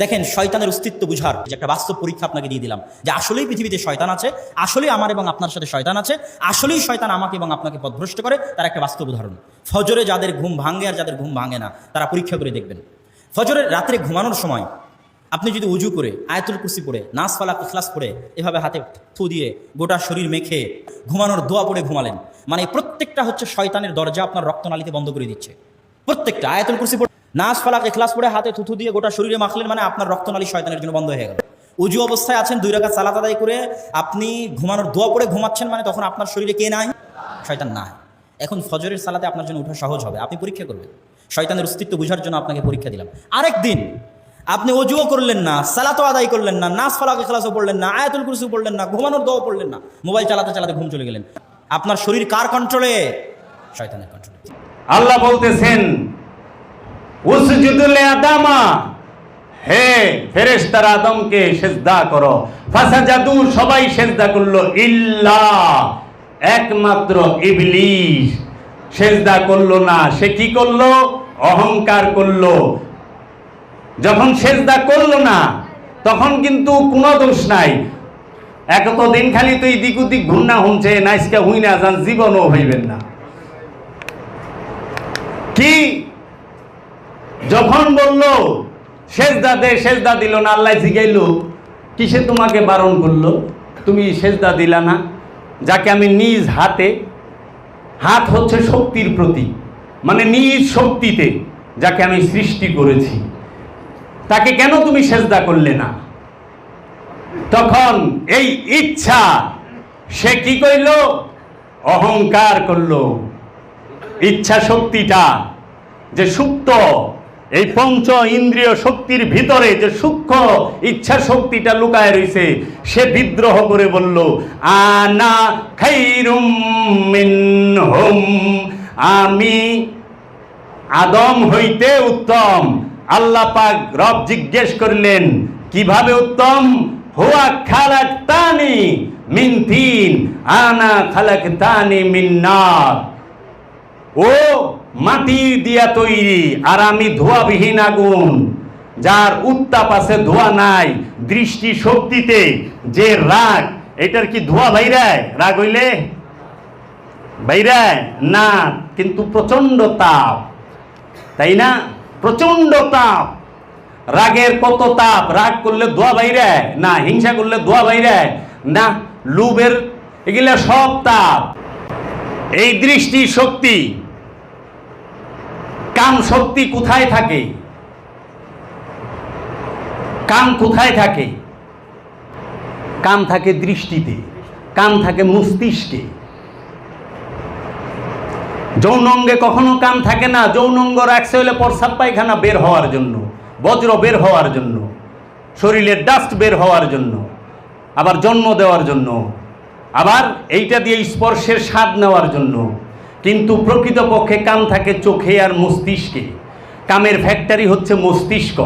দেখেন, শয়তানের অস্তিত্ব বুঝার যে একটা বাস্তব পরীক্ষা আপনাকে দিয়ে দিলাম, যে আসলেই পৃথিবীতে শয়তান আছে, আসলেই আমার এবং আপনার সাথে শয়তান আছে, আসলেই শয়তান আমাকে এবং আপনাকে পথভ্রষ্ট করে, তার একটা বাস্তব উদাহরণ। ফজরে যাদের ঘুম ভাঙে আর যাদের ঘুম ভাঙে না, তারা পরীক্ষা করে দেখবেন। ফজরের রাত্রে ঘুমানোর সময় আপনি যদি উজু করে, আয়াতুল কুরসি পড়ে নাচ ফালা ইখলাস পড়ে, এভাবে হাতে থু দিয়ে গোটা শরীর মেখে ঘুমানোর দোয়া পড়ে ঘুমালেন মানে প্রত্যেকটা হচ্ছে শয়তানের দরজা আপনার রক্তনালীতে বন্ধ করে দিচ্ছে। প্রত্যেকটা আয়াতুল কুসি পড়ে নাচ ফালাক, এখলাস পড়ে হাতে থুথু দিয়ে গোটা শরীরে মাখলেন মানে আপনার রক্তনালী শয়তানের জন্য বন্ধ হয়ে গেল। উজু অবস্থায় আছেন, দুই রাকাত সালাত আদায় করে আপনি ঘুমানোর দোয়া পড়ে ঘুমাচ্ছেন মানে তখন আপনার শরীরে কে নাই? শয়তান নাই। এখন ফজরের সালাতে আপনার জন্য ওঠা সহজ হবে। আপনি পরীক্ষা করবেন। শয়তানের অস্তিত্ব বুঝার জন্য আপনাকে পরীক্ষা দিলাম। আরেক দিন, আপনি অজুও করলেন না, সালাতও আদায় করলেন না নাচ ফালাক, এখলাসও পড়লেন না, আয়াতুল কুরসি পড়লেন না, ঘুমানোর দোয়া পড়লেন না, মোবাইল চালাতে চালাতে ঘুম চলে গেলেন। আপনার শরীর কার কন্ট্রোলে শয়তানের কন্ট্রোলে আল্লাহ বলতেছেন উসজুদুল আদামা। হে ফেরেশতারা, আদমকে সেজদা করো। ফাসাজাদু, সবাই সেজদা করল। ইল্লা, একমাত্র ইবলিস সেজদা করল না। সে কি করল? অহংকার করল। যখন সেজদা করল না, তখন কিন্তু কোনো দোষ নাই। এক তো দিন খালি তো এদিক ওদিক ঘুন্না হুনছে, নাইসকা হুই না যান, জীবনও হইবেন না। কি যখন বলল, সেজদা দে, সেজদা দিল না, আল্লাহ জিগাইল। কিসে তোমাকে বারণ করল? তুমি সেজদা দিলা না। যাকে আমি নিজ হাতে, হাত হচ্ছে শক্তির প্রতীক মানে নিজ শক্তিতে যাকে আমি সৃষ্টি করেছি। তাকে কেন তুমি সেজদা করলে না? তখন এই ইচ্ছা, সে কি কইল? অহংকার করল। ইচ্ছা শক্তিটা যে সুপ্ত এই পঞ্চ ইন্দ্রিয় শক্তির ভিতরে যে সূক্ষ্ম ইচ্ছা শক্তিটা লুকায় রয়েছে সে বিদ্রোহ করে বলল, আনা খাইরুম আমি আদম হইতে উত্তম। আল্লাহ পাক রব জিজ্ঞেস করলেন, কীভাবে উত্তম? হুয়া খালাক তানি মিন তিন। আনা খালাক তানি মিন ও মাটি দিয়া তৈরি, আর আমি ধোয়াবিহীন আগুন, যার উত্তাপ আছে ধোয়া নাই দৃষ্টি শক্তিতে যে রাগ, এটার কি ধোয়া বাইরায়? রাগ হইলে বাইরায়? না, কিন্তু প্রচণ্ড তাপ। তাই না? প্রচণ্ড তাপ। রাগের কত তাপ? রাগ করলে ধোয়া বাইরে না, হিংসা করলে ধোয়া বাইরে না, লুবের এগুলা সব তাপ। এই দৃষ্টি শক্তি কাম শক্তি কোথায় থাকে? কাম কোথায় থাকে? কাম থাকে দৃষ্টিতে, কাম থাকে মস্তিষ্কে। যৌন অঙ্গে কখনো কাম থাকে না যৌন অঙ্গ রাখছে হলে প্রস্রাব পায়খানা বের হওয়ার জন্য, বজ্র বের হওয়ার জন্য, শরীরের ডাস্ট বের হওয়ার জন্য, আবার জন্ম দেওয়ার জন্য, আবার এইটা দিয়ে স্পর্শের স্বাদ নেওয়ার জন্য। কিন্তু প্রকৃতপক্ষে কাম থাকে চোখে আর মস্তিষ্কে। কামের ফ্যাক্টরি হচ্ছে মস্তিষ্ক।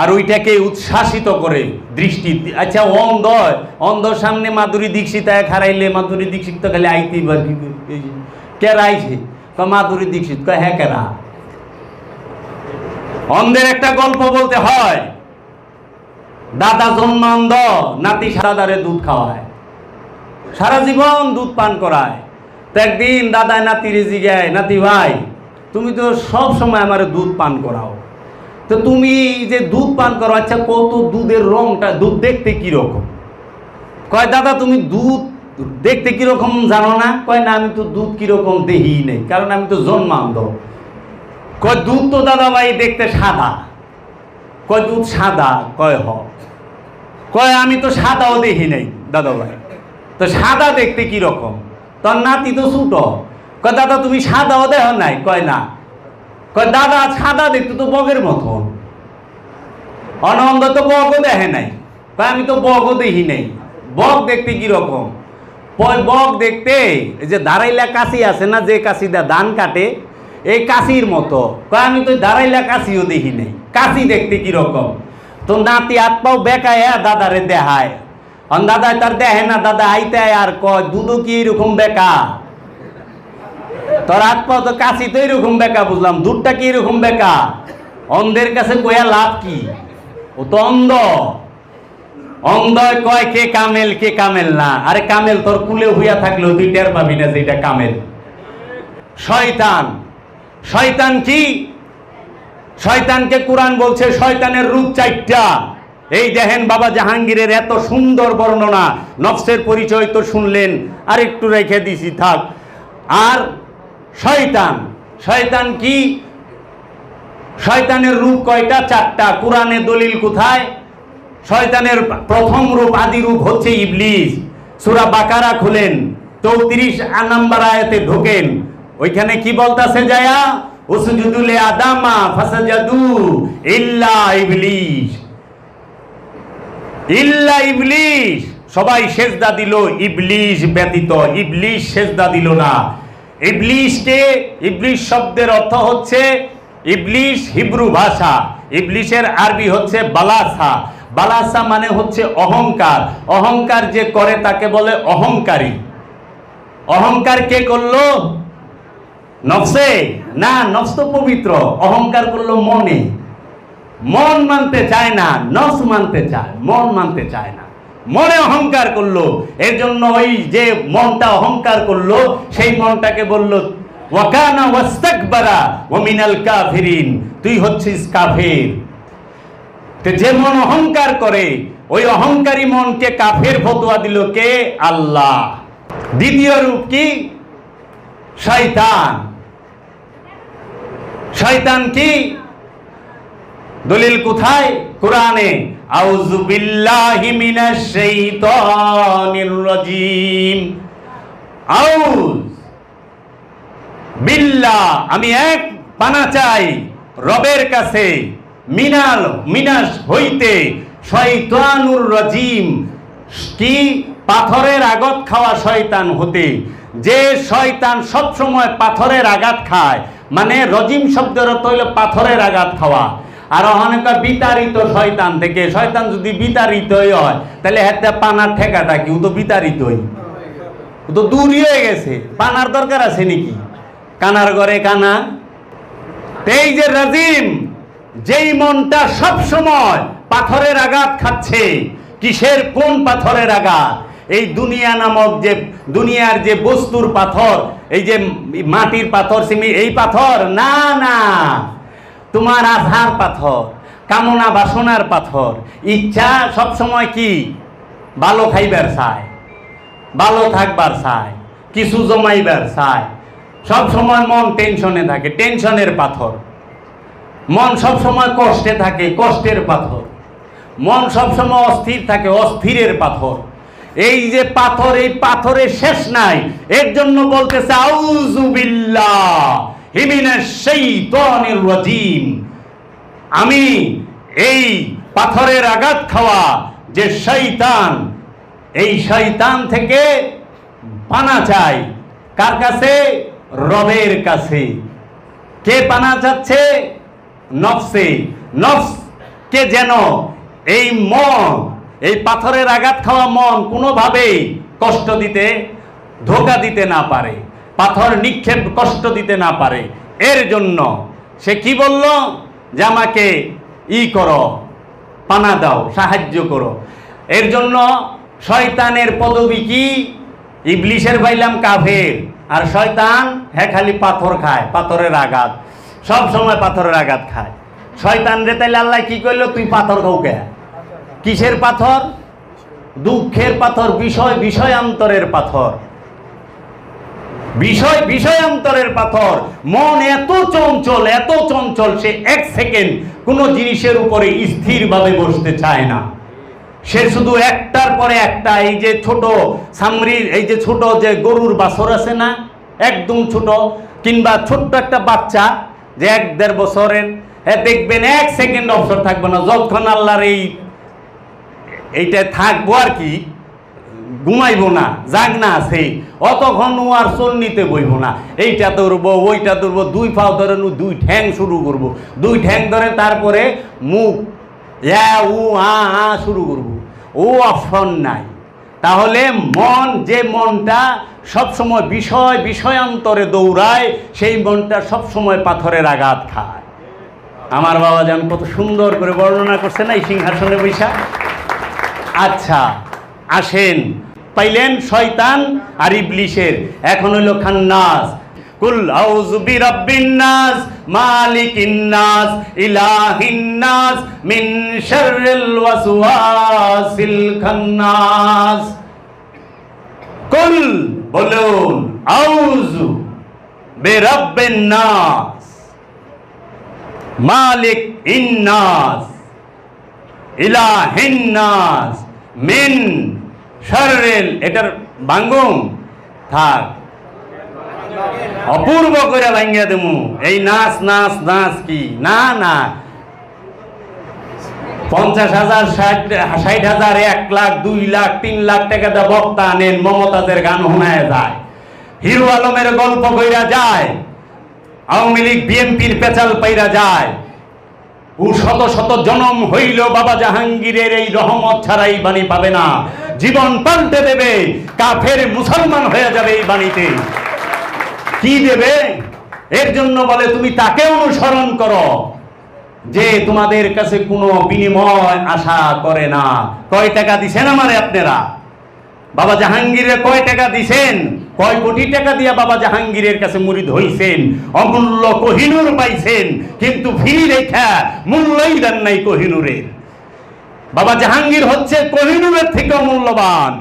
আর ওইটাকে উচ্ছ্বাসিত করে দৃষ্টি। আচ্ছা অন্ধ অন্ধর সামনে মাধুরী দীক্ষিত এক হারাইলে, মাধুরী দীক্ষিত খালি আইতেই আইছে ক মাধুরী দীক্ষিত হ্যাঁ কেরা অন্ধের একটা গল্প বলতে হয়, দাদা জন্মান্ধ, নাতি সাদারে দুধ খাওয়ায়। সারা জীবন দুধ পান করায়। তো একদিন দাদায় নাতিরে জিগায় নাতি ভাই, তুমি তো সব সময় আমার দুধ পান করাও। তো তুমি যে দুধ পান করো আচ্ছা কত দুধের রংটা, দুধ দেখতে কীরকম? কয়, দাদা, তুমি দুধ দেখতে কীরকম জানো না? কয়, না, আমি তো দুধ কীরকম দেহি নেই, কারণ আমি তো জন্মান্ধ। কয়, দুধ তো দাদা ভাই দেখতে সাদা। কয়, দুধ সাদা? কয়, হ। কয়, আমি তো সাদাও দেখি নাই, দাদা ভাই। তো সাদা দেখতে কি রকম তোর নাতি তো ছুট। কয়, দাদা, তুমি সাদাও দেহ নাই? কয়, না। কয়, দাদা সাদা দেখতে তো বগের মতো অনন্দ তো বগও দেখে নাই। কয়, আমি তো বগও দেখি নাই। বগ দেখতে কি রকম? কয়, বগ দেখতে যে দাঁড়াইলা কাশি আছে না, যে কাশি দা ধান কাটে, এই কাশির মতো। কয়, আমি তো দাঁড়াইলা কাশিও দেখি নাই। কাশি দেখতে কি রকম? তো নাতি হাত পাও বেকায় দাদারে দেখায়। অন দাদা তার দেখে না, দাদা আইতে আর কয় দুধও কি এরকম বেকা? তোর হাত পাও তো কাশি তো এরকম বেকা, বুঝলাম। দুধটা কি এরকম বেকা? অন্ধের কাছে কয়া লাভ কি? ও তো অন্ধ। অন্ধয় কয়, কে কামেল কে কামেল না? আরে কামেল তোর কুলে হইয়া থাকলেও তুই টের পাবি না যে এটা কামেল। শয়তান। শয়তান কি? শয়তানকে কোরআন বলছে, শয়তানের রূপ চারটা। এই দেখেন বাবা জাহাঙ্গীরের এত সুন্দর বর্ণনা। নফসের পরিচয় তো শুনলেন। আর একটু রেখে দিছি, থাক। আর শয়তান। শয়তান কি? শয়তানের রূপ কয়টা? চারটা। কোরআনে দলিল কোথায়? শয়তানের প্রথম রূপ, আদি রূপ হচ্ছে ইবলিস। সূরা বাকারা খুলেন। চৌত্রিশ নাম্বার আয়াতে ঢোকেন। ওইখানে কি বলতাছে যায়া উসজুদুলে আদামা ফাসাজাদু ইল্লা ইবলিস। ইল্লা ইবলিস সবাই সেজদা দিল ইবলিস ব্যতীত ইবলিস সেজদা দিল না। ইবলিসকে ইবলিস শব্দের অর্থ হচ্ছে ইবলিস হিব্রু ভাষা ইবলিসের আরবি হচ্ছে বালাসা। বালাসা মানে হচ্ছে অহংকার। অহংকার যে করে তাকে বলে অহংকারী। অহংকার কে করল? নফসে। না, নফস পবিত্র। অহংকার করল মনে। মন মানতে চায় না, নফস মানতে চায়, মন মানতে চায় না। মনে অহংকার করল এর জন্য ওই যে মনটা অহংকার করল, সেই মনটাকে বলল, ওয়াকানা ওয়াস্তাকবারা ওয়া মিনাল কাফিরিন, তুই হচ্ছিস কাফের। তো যে মন অহংকার করে, ওই অহংকারী মনকে কাফের ফতোয়া দিল কে? আল্লাহ। দ্বিতীয় রূপ কি? শয়তান। শয়তান কি? দলিল কোথায়? কোরআনে। আউজ বিল্লাহ আমি এক পানা চাই রবের কাছে। মিনাল মিনাস হইতে শয়তানুর রাজিম। কি? পাথরের আগত খাওয়া শয়তান হতে। যে শয়তান সবসময় পাথরের আঘাত খায় মানে রজিম শব্দের হইল পাথরের আঘাত খাওয়া। আর অনেক বিতাড়িত শয়তান থেকে। শয়তান যদি বিতাড়িতই হয়, তাহলে হাতে পানার ঠেকাটা কি ও তো বিতাড়িতই। ও তো দূরই হয়ে গেছে। পানার দরকার আছে নাকি? কানার ঘরে কানা। এই যে রাজিম, যেই মনটা সব সময় পাথরের আঘাত খাচ্ছে, কিসের কোন পাথরের আঘাত? এই দুনিয়া নামক যে, দুনিয়ার যে বস্তুর পাথর, এই যে মাটির পাথর, সিমি, এই পাথর, না না। তোমার আধার পাথর, কামনা বাসনার পাথর। ইচ্ছা সব সময় কি? ভালো খাইবার চায় ভালো থাকবার চায় কিছু জমাইবার চায় সব সময় মন টেনশনে থাকে টেনশনের পাথর। মন সব সময় কষ্টে থাকে, কষ্টের পাথর। মন সব সময় অস্থির থাকে, অস্থিরের পাথর। এই যে পাথর, এই পাথরের শেষ নাই, এর জন্য বলতেছে আউজুবিল্লাহ আমি এই পাথরের আঘাত খাওয়া যে শৈতান এই শৈতান থেকে পানা চাই। কার কাছে? রবের কাছে। কে পানা চাচ্ছে? নফসে। নফস কে যেন এই মন, এই পাথরের আঘাত খাওয়া মন কোনোভাবেই কষ্ট দিতে, ধোকা দিতে না পারে। পাথর নিক্ষেপ কষ্ট দিতে না পারে। এর জন্য সে কি বলল? যে আমাকে ই করো, পানা দাও, সাহায্য করো। এর জন্য শয়তানের পদবী কি? ইবলিশের পাইলাম কাফের। আর শয়তান হ্যাঁ খালি পাথর খায়, পাথরের আঘাত। সব সময় পাথরের আঘাত খায়। শয়তান রে, তাইলে আল্লাহ কি করল তুই পাথর কাউকে কিসের পাথর? দুঃখের পাথর, বিষয়, বিষয়ান্তরের পাথর। বিষয় বিষয়ান্তরের পাথর। মন এত চঞ্চল এত চঞ্চল, সে এক সেকেন্ড কোনো জিনিসের উপরে স্থিরভাবে বসতে চায় না। সে শুধু একটার পরে একটা, এই যে ছোট সামরির এই যে ছোট যে গরুর বাছর আছে না, একদম ছোট, কিংবা ছোট্ট একটা বাচ্চা যে এক দেড় বছরের হ্যাঁ দেখবেন এক সেকেন্ড অবসর থাকবে না, যতক্ষণ আল্লাহর এই, এইটা থাকব আর কি ঘুমাইবো না, জাগ না আছে অতক্ষণ ও আর চল নিতে বইব না। এইটা ধরবো, ওইটা ধরবো, দুই পাও ধরে দুই ঠ্যাং শুরু করব। দুই ঠ্যাং ধরে তারপরে মুখ ইয়া উ, আ আ শুরু করব। ও অপশন নাই। তাহলে মন, যে মনটা সবসময় বিষয়, বিষয়ান্তরে দৌড়ায়, সেই মনটা সবসময় পাথরের আঘাত খায়। আমার বাবা যান কত সুন্দর করে বর্ণনা করছে না এই সিংহাসনে বৈশা আচ্ছা আসেন। পাইলেন শয়তান আর ইবলিশের। এখন হইল খান্নাস। কুল আউযু বিরাব্বিন নাস, মালিকিন নাস, ইলাহিন নাস, মিন শাররিল ওয়াসওয়াসিল খান্নাস। কুল বলুন, আউযু বিরাব্বিন নাস, মালিক ইন্নাস ইলাহিন্নাস মিন শাররিল এটার বাঙ্গুম? থাক। অপূর্ব করে ভাঙ্গিয়া দেমু। এই নাচ নাচ নাচ কি? না না। পঞ্চাশ হাজার, ষাট ষাট হাজার, এক লাখ, দুই লাখ, তিন লাখ টাকা দিয়ে বক্তা আনেন, মমতাজের গান শোনায় যায়। হিরো আলমের গল্প কইরা যায়। আওয়ামী লীগ, বিএনপির পেচাল পাইরা যায়। শত শত জনম হইল বাবা জাহাঙ্গীরের এই রহমত ছাড়া এই বাণী পাবে না। জীবন পাল্টে দেবে, কাফের মুসলমান হয়ে যাবে এই বাণীতে। কি দেবে? এর জন্য বলে, তুমি তাকে অনুসরণ করো, যে তোমাদের কাছে কোনো বিনিময় আশা করে না। কয় টাকা দিছেন আমারে আপনারা? বাবা জাহাঙ্গীরের কয় টাকা দিছেন? কয় কোটি টাকা দিয়া বাবা জাহাঙ্গীরের কাছে মুরিদ হইছেন? অমূল্য কোহিনুর পাইছেন, কিন্তু ফি রেখা মূল্যই দেন নাই কোহিনুরের। বাবা জাহাঙ্গীর হচ্ছে কোহিনুরের থেকে মূল্যবান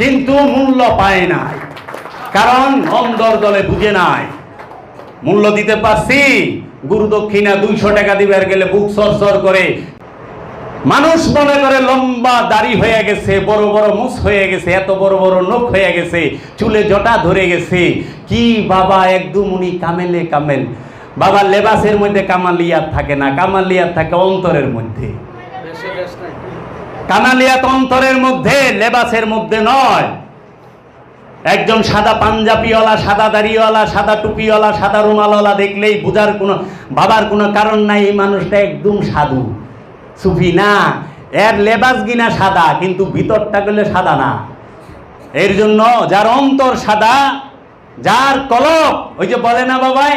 কিন্তু মূল্য পায় নাই, কারণ অন্দর দলে বুঝে নাই। মূল্য দিতে পারছি, গুরু দক্ষিণা দুইশো টাকা দিবার গেলে বুক সর করে মানুষ মনে করে লম্বা দাড়ি হয়ে গেছে বড় বড় মুখ হয়ে গেছে এত বড় বড় নখ হয়ে গেছে চুলে জটা ধরে গেছে। কি বাবা একদম উনি কামেলে কামেল। বাবা লেবাসের মধ্যে কামালিয়াত থাকে না কামালিয়াত থাকে অন্তরের মধ্যে। কামালিয়াত অন্তরের মধ্যে লেবাসের মধ্যে নয়। একজন সাদা পাঞ্জাবিওয়ালা সাদা দাড়িওয়ালা সাদা টুপিওয়ালা সাদা রুমালওয়ালা দেখলেই বুঝার কোনো বাবার কোনো কারণ নাই এই মানুষটা একদম সাধু। সুফি না। এর লেবাস গিনা সাদা, কিন্তু ভিতরটা গেলে সাদা না। এর জন্য যার অন্তর সাদা, যার কলপ, ওই যে বলে না বাবাই,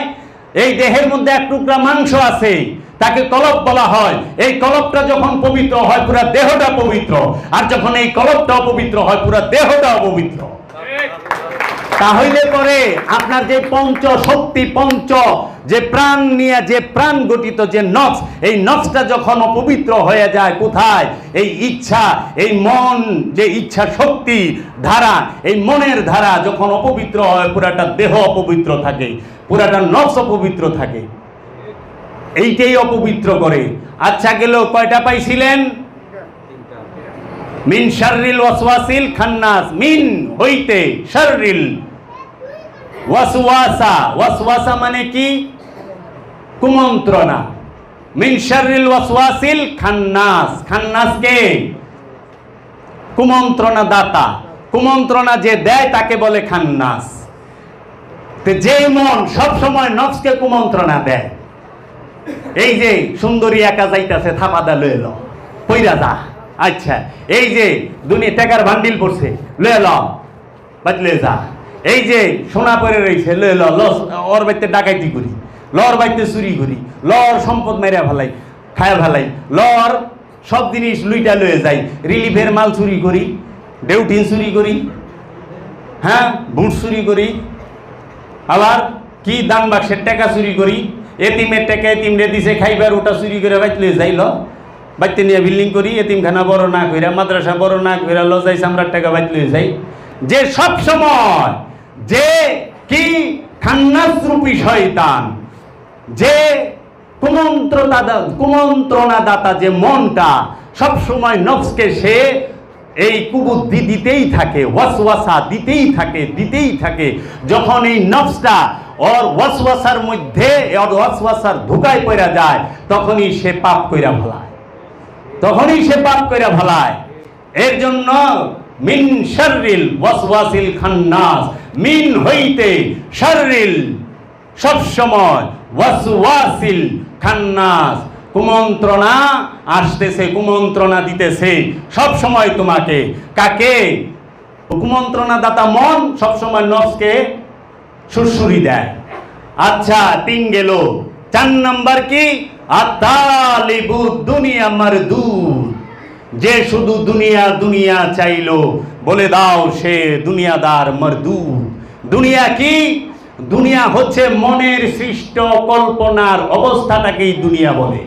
এই দেহের মধ্যে এক টুকরা মাংস আছে, তাকে কলপ বলা হয়। এই কলপটা যখন পবিত্র হয়, পুরা দেহটা পবিত্র। আর যখন এই কলপটা অপবিত্র হয়, পুরা দেহটা অপবিত্র তাহলে পরে আপনার যে পঞ্চ শক্তি পঞ্চ যে প্রাণ নিয়ে, যে প্রাণ গঠিত যে নফস, এই নফসটা যখন অপবিত্র হয়ে যায় কোথায়? এই ইচ্ছা, এই মন, যে ইচ্ছা শক্তি ধারা, এই মনের ধারা যখন অপবিত্র হয়, পুরাটা দেহ অপবিত্র থাকে, পুরাটা নফস অপবিত্র থাকে। এইটাই অপবিত্র করে। আচ্ছা গেল কয়টা পাইছিলেন? মিন শাররিল ওয়াসওয়াসিল খান্নাস, মিন হইতে শাররিল। ওয়াসওয়াসা ওয়াসওয়াসা মানে কি? কুমন্ত্রণা। মিন শাররিল ওয়াসওয়াসিল খান্নাস। খান্নাস কে? কুমন্ত্রণা দাতা কুমন্ত্রণা যে দেয় তাকে বলে খান্নাস। যে মন সব সময় নফসকে কুমন্ত্রণা দেয়। এই যে সুন্দরী একা যাইতাছে থাপাদা লয়ে ল। কইরা যা। আচ্ছা এই যে দুনিয়া টাকার বান্ডিল পড়ছে, লয়ে ল। বাতলে যা। এই যে সোনা পরে রয়েছে ল ওর বাড়িতে ডাকাইতি করি, লর বাড়িতে চুরি করি, লর সম্পদ মেরা ফেলাই, খায়া ফেলাই, লর সব জিনিস লুইটা লয়ে যাই, রিলিফের মাল চুরি করি, ডেউটিন চুরি করি হ্যাঁ বুট চুরি করি, আবার কি দান বাক্সের টাকা চুরি করি, এতিমের টাকা এতিম রে দিছে, খাইবার ওটা চুরি করে যাই, ল। বাইতে নিয়ে বিল্ডিং করি, এতিমখানা বড় না কইরা, মাদ্রাসা বড় না কইরা লজাই সামরার টাকা বাইতলে যাই। যে সব সময় যে কি খান্নাস রূপী শয়তান, যে কুমন্ত্রণা কুমন্ত্রণা দাতা যে মনটা সব সময় নফসকে সে এই কুবুদ্ধি দিতেই থাকে, ওয়াসওয়াসা দিতেই থাকে দিতেই থাকে। যখন এই নফসটা ওর ওয়াসওয়াসার মধ্যে, ওর ওয়াসওয়াসার ধোকায় পড়া যায়, তখনই সে পাপ কইরা ফেলায়। তখনই সে পাপ কইরা ফেলায়। এর জন্য মিন শাররিল ওয়াসওয়াসিল খান্নাস। মিন হইতে শাররিল সব সময় ওয়াসওয়াসিল খান্নাস। কুমন্ত্রণা আসতেছে, কুমন্ত্রণা দিতেছে। সব সময় তোমাকে কাকে? কুমন্ত্রণা দাতা মন সব সময় নফসকে সুরসুরি দেয়। আচ্ছা তিন গেল। চার নাম্বার কি? আতালিবু দুনিয়া মারদুদ। যে শুধু দুনিয়া দুনিয়া চাইলো, বলে দাও সে দুনিয়াদার মরদুদ দুনিয়া কি? দুনিয়া হচ্ছে মনের সৃষ্ট কল্পনার অবস্থাটাকেই দুনিয়া বলে,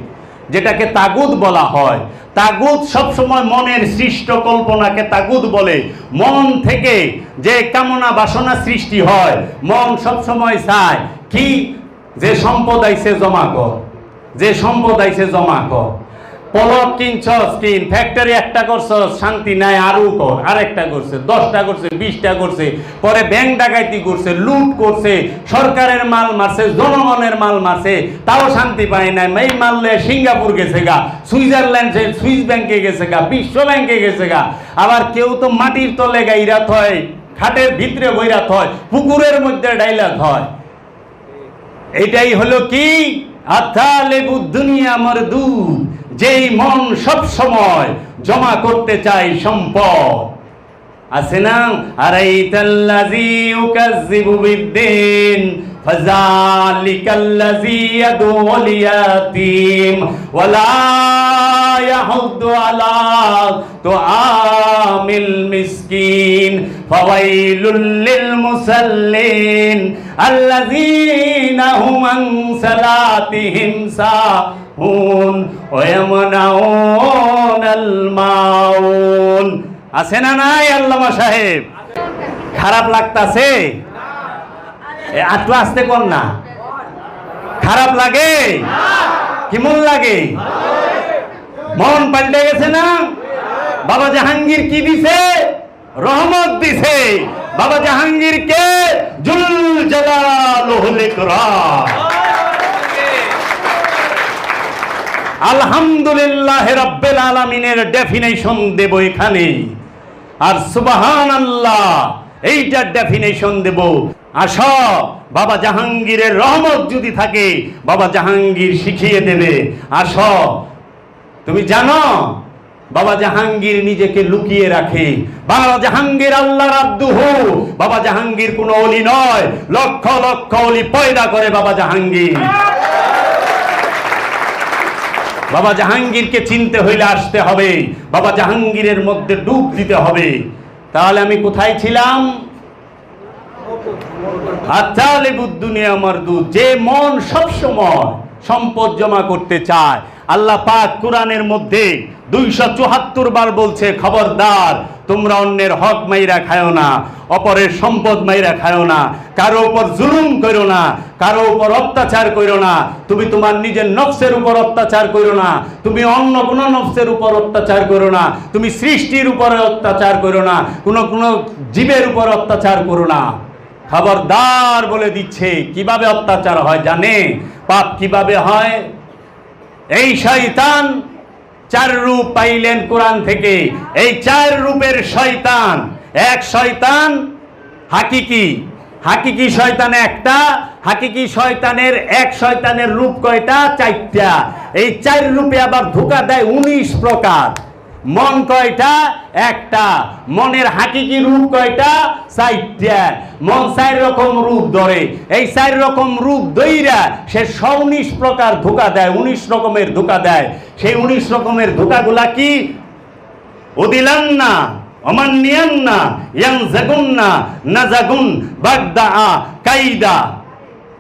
যেটাকে তাগুদ বলা হয়। তাগুদ সবসময় মনের সৃষ্ট কল্পনাকে তাগুদ বলে। মন থেকে যে কামনা বাসনা সৃষ্টি হয়, মন সবসময় চায়, কি? যে সম্পদ আইসে জমা কর, যে সম্পদ আইসে জমা কর। পলক কিনছস, কিন। ফ্যাক্টরি একটা করছস, শান্তি নাই, আরও কর। আরেকটা করছে, দশটা করছে, বিশটা করছে, পরে ব্যাংক ডাকাইতি করছে, লুট করছে, সরকারের মাল মারছে, জনগণের মাল মারছে, তাও শান্তি পায় নাই। এই মারলে সিঙ্গাপুর গেছে গা, সুইজারল্যান্ড সুইস ব্যাংকে গেছে গা, বিশ্ব ব্যাংকে গেছে গা। আবার কেউ তো মাটির তলে গাইরাত হয় খাটের ভিতরে বইরাত হয় পুকুরের মধ্যে ডাইলাত হয় এটাই হলো কি? আথা লেবু দুনিয়া মরদু যেই মন সব সময় জমা করতে চায় সম্পদ। আছে না? আর এই তাল্লাজি ইউকাজ্জিবু বিদ্দিন, ফাযালিকাল্লাযী ইয়াদউল ইয়াতীম ওয়ালা ইয়াহুদ্দু আলা তুআমিল মিসকিন, ফাওয়াইলুল লিল মুসাল্লিন আল্লাযীনা হুম আন সালাতিহিম সাহুন ওয়া ইয়ামনাউনাল মাউন আছে না নাই আল্লামা সাহেব? খারাপ লাগতাছে? এ, আসতে কর না। খারাপ লাগে? কেমন লাগে? মন পাল্টে গেছে না? বাবা জাহাঙ্গীর কি দিছে? রহমত দিছে। বাবা জাহাঙ্গীর কে জুল জালালুহুল ইকরাম। আলহামদুলিল্লাহ রব্বেল আলামিনের ডেফিনেশন দেব এখানে। আর সুবাহান আল্লাহ এইটার ডেফিনেশন দেব। আস, বাবা জাহাঙ্গীরের রহমত যদি থাকে, বাবা জাহাঙ্গীর শিখিয়ে দেবে। আস, তুমি জানো, বাবা জাহাঙ্গীর নিজেকে লুকিয়ে রাখে। বাবা জাহাঙ্গীর আল্লাহ আব্দুহু বাবা জাহাঙ্গীর কোনো অলি নয়। লক্ষ লক্ষ অলি পয়দা করে বাবা জাহাঙ্গীর। বাবা জাহাঙ্গীরকে চিনতে হইলে আসতে হবে। বাবা জাহাঙ্গীরের মধ্যে ডুব দিতে হবে। তাহলে আমি কোথায় ছিলাম? আচ্ছা লেবুদ্দুনিয়া আমার দুধ যে মন সবসময় সম্পদ জমা করতে চায়, আল্লাহ পাক কোরআনের মধ্যে দুইশো চুহাত্তর বার বলছে, খবরদার তোমরা অন্যের হক মাইরা খায়ো না, অপরের সম্পদ মাইরা খায়ো না, কারও উপর জুলুম করো না, কারও উপর অত্যাচার করো না, তুমি তোমার নিজের নফসের উপর অত্যাচার করো না, তুমি অন্য কোনো নফসের উপর অত্যাচার করো না, তুমি সৃষ্টির উপরে অত্যাচার করো না, কোনো কোনো জীবের উপর অত্যাচার করো না। খবরদার বলে দিচ্ছে, কীভাবে অত্যাচার হয় জানে? পাপ কীভাবে হয়? এই শয়তান চার রূপ পাইলেন কোরআন থেকে। এই চার রূপের শয়তান। এক শয়তান হাকিকি। হাকিকি শয়তান একটা, হাকিকি শয়তানের এক শয়তানের রূপ কয়টা? চারটা। এই চার রূপে আবার ধোকা দেয় উনিশ প্রকার। মন কয়টা? একটা। মনের হাকিকি রূপ কয়টা? চারটা। মন চার রকম রূপ ধরে। এই চার রকম রূপ দইরা সে উনিশ প্রকার ধোকা দেয়, উনিশ রকমের ধোকা দেয়। সেই উনিশ রকমের ধোকাগুলা কি? উদিলান্না অমান্যান্না ইয়াং জাগুন্না না জাগুন বাগদা কাইদা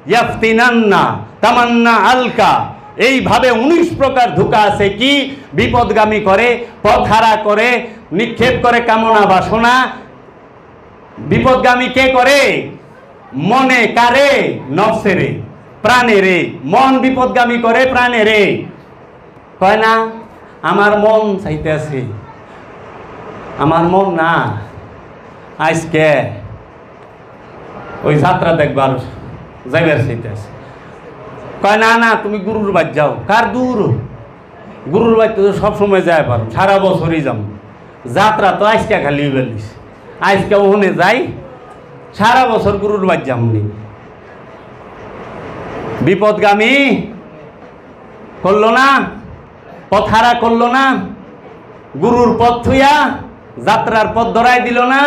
ইয়াফতিনান্না তামান্না আলকা। এইভাবে উনিশ প্রকার ধোকা আছে কি? বিপদগামী করে, পথহারা করে, নিক্ষেপ করে কামনা বাসনা। বিপদগামী কে করে? মনে কারে নফসেরে প্রাণেরে মন বিপদগামী করে প্রাণেরে কয় না, আমার মন চাইতে আছে। আমার মন না। আজকে ওই যাত্রা দেখবার যাইবার চাইতে আছে। কয়, না না, তুমি গুরুর বাদ যাও। কার দূর? গুরুর বাড়িতে তো সবসময় যায় পারো, সারা বছরই যাম। যাত্রা তো আজকে খালি বেলিস আজকে ওখানে যাই, সারা বছর গুরুর বাদ যামনি বিপদগামী? করল না। পথারা করল না। গুরুর পথ থুইয়া যাত্রার পথ ধরাই দিল না।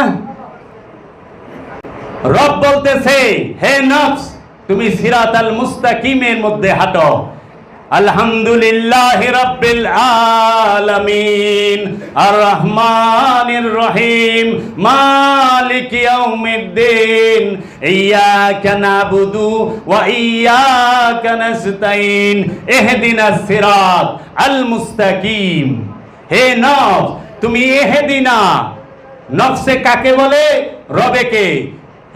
রব বলতেছে, হে নফস তুমি সিরাতাল মুস্তাকিমের মধ্যে হাঁটো। আলহামদুলিল্লাহ রাব্বিল আলামিন। আর রহমানির রহিম মালিক ইয়াউমিদ্দিন। ইয়াকা নাবুদু ওয়া ইয়াকা নাস্তাইন ইহদিনাস সিরাত আল মুস্তাকিম। হে নফস, তুমি এহেদিনা। নফসে কাকে বলে? রবেকে।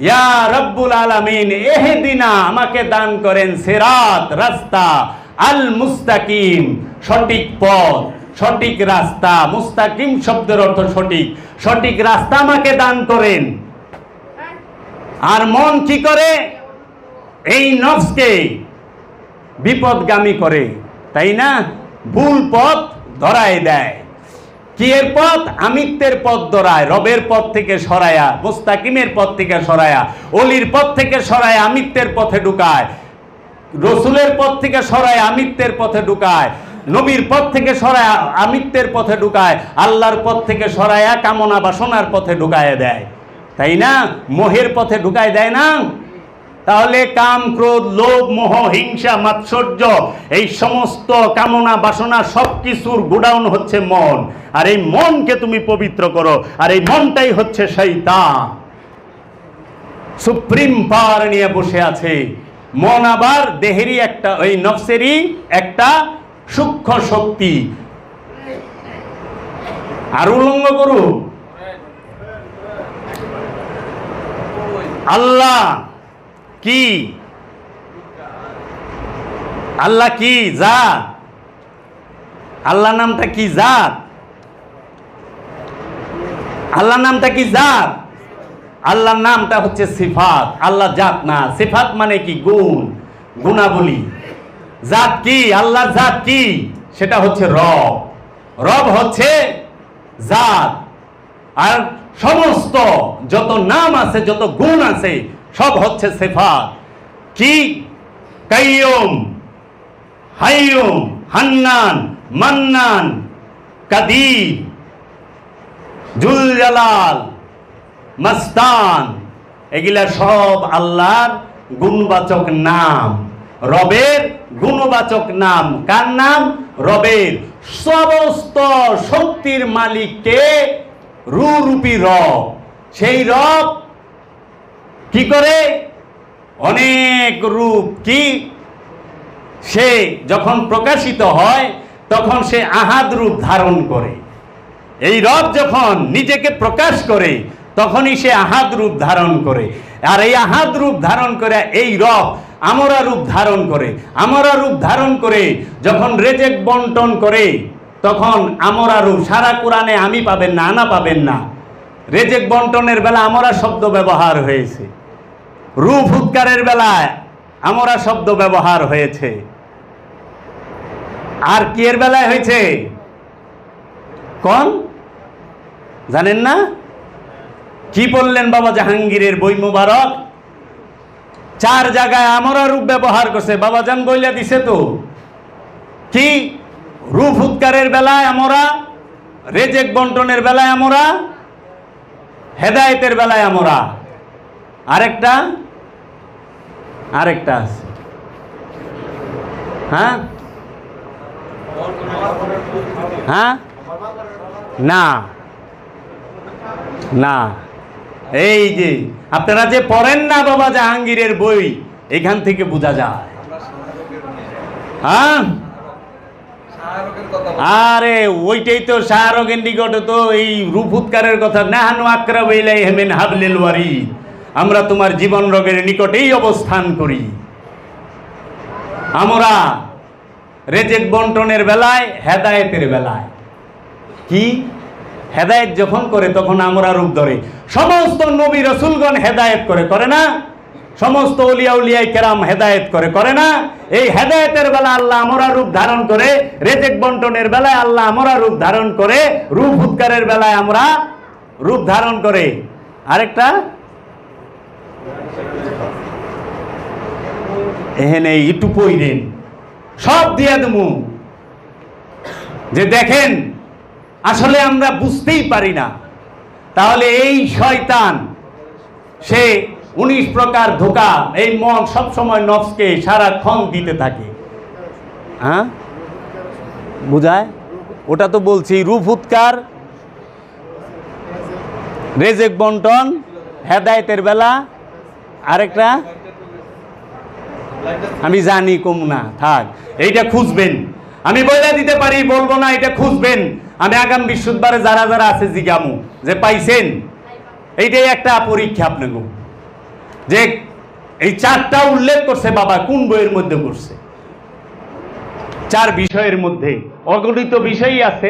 ইয়া রব্বুল আলামিন, এহেদিনা আমাকে দান করেন সিরাত, রাস্তা আল মুস্তাকিম সঠিক পথ, সঠিক রাস্তা, মুস্তাকিম শব্দের অর্থ সঠিক সঠিক রাস্তা আমাকে দান করেন। আর মন কি করে? এই নফসকে বিপদগামী করে, তাই না? ভুল পথ ধরায় দেয়। কি এর পথ? আমিত্বের পথ দরায় রবের পথ থেকে সরায়া, মুস্তাকিমের পথ থেকে সরায়া, অলির পথ থেকে সরায়, আমিত্বের পথে ঢুকায়। রসুলের পথ থেকে সরায়, আমিত্বের পথে ঢুকায়। নবীর পথ থেকে সরায়, আমিত্বের পথে ঢুকায়। আল্লাহর পথ থেকে সরায়া কামনা বাসনার পথে ঢুকায় দেয়। তাই না? মোহের পথে ঢুকায় দেয় না? তাহলে কাম, ক্রোধ, লোভ, মোহ, হিংসা, মাৎসর্য, এই সমস্ত কামনা, বাসনা সব কিছুর গোডাউন হচ্ছে মন। আর এই মনকে তুমি পবিত্র করো। আর এই মনটাই হচ্ছে শৈতান সুপ্রিম পাওয়ার নিয়ে বসে আছে। মন আবার দেহেরই একটা, ওই নফসেরই একটা সূক্ষ্ম শক্তি। আর উলঙ্গ করু আল্লাহ কি? আল্লাহ কি জাত? আল্লাহ নামটা কি জাত? আল্লাহ নামটা কি জাত? আল্লাহর নামটা হচ্ছে সিফাত, আল্লাহ জাত না। সিফাত মানে কি? গুণ, গুণাবলী। জাত কি? আল্লাহর জাত কি? সেটা হচ্ছে রব। রব হচ্ছে জাত। আর সমস্ত যত নাম আছে, যত গুণ আছে সব হচ্ছে সেফাত। কি? কাইয়ুম, হাইয়ুম, হান্নান, মান্নান, কাদির জুল জালাল মাস্তান। এগুলা সব আল্লাহর গুণবাচক নাম। রবের গুণবাচক নাম। কার নাম? রবের। সমস্ত শক্তির মালিককে রূপী রব। সেই রব কি করে? অনেক রূপ কি? সে যখন প্রকাশিত হয়, তখন সে আহাদ রূপ ধারণ করে। এই রব যখন নিজেকে প্রকাশ করে, তখনই সে আহাদ রূপ ধারণ করে। আর এই আহাদ রূপ ধারণ করে এই রব আমরা রূপ ধারণ করে। আমরা রূপ ধারণ করে যখন রেজেক বন্টন করে, তখন আমরা রূপ। সারা কোরআনে আমি পাবেন না, আনা পাবেন না। রেজেক বন্টনের বেলা আমরা শব্দ ব্যবহার হয়েছে। রূপ উৎকারের বেলায় আমরা শব্দ ব্যবহার হয়েছে। আর কি এর বেলায় হয়েছে? কোন? জানেন না? কি বললেন বাবা জাহাঙ্গীরের বই মুবারক? চার জায়গায় আমরা রূপ ব্যবহার করছে। বাবা জান বইলা দিছে তো। কি? রূপ উৎকারের বেলায় আমরা, রেজেক বন্টনের বেলায় আমরা, হেদায়েতের বেলায় আমরা। আরেকটা? আরেকটা আছে। হ্যাঁ? হ্যাঁ? না। না। এই যে, আপনারা যে পড়েন না বাবা জাহাঙ্গীরের বই, এখান থেকে বোঝা যায়। হ্যাঁ? আরে, ওইটাই তো শাহরগের নিকটে তো এই রূপুৎকারের কথা। নাহানু আকরা বইলাই হেমেন হাবলিল ওয়ারি আমরা তোমার জীবন রোগের নিকটেই অবস্থান করি। আমরা রেজেক বন্টনের বেলায়, হেদায়েতের বেলায়। কি? হেদায়েত যখন করে, তখন আমরা রূপ ধরে। সমস্ত নবী রসুলগণ হেদায়েত করে করে না? সমস্ত উলিয়া উলিয়াই কেরাম হেদায়েত করে করে না? এই হেদায়েতের বেলা আল্লাহ আমরা রূপ ধারণ করে, রেজেক বন্টনের বেলায় আল্লাহ আমরা রূপ ধারণ করে, রূপ উৎকারের বেলায় আমরা রূপ ধারণ করে। আরেকটা এহেনে ইটু পইরেন, সব দিয়া দেবো যে দেখেন, আসলে আমরা বুঝতেই পারি না। তাহলে এই শয়তান, সে উনিশ প্রকার ধোকা, এই মন সব সময় নফসকে সারাক্ষণ দিতে থাকে। হ্যাঁ? বুঝায়? ওটা তো বলছি, রূপ উৎকার, রেজেক বন্টন, হেদায়তের বেলা, আরেকটা আমি জানি কম না থাক, এইটা খুঁজবেন। আমি বলে দিতে পারি, বলব না এটা খুঁজবেন। আমি আগাম বৃহস্পতিবারে যারা যারা আছে জিগামু যে পাইছেন? এইটাই একটা পরীক্ষা আপনাকে। যে এই চারটা উল্লেখ করছে বাবা, কোন বইয়ের মধ্যে করছে চার বিষয়ের মধ্যে, অগণিত বিষয়ই আছে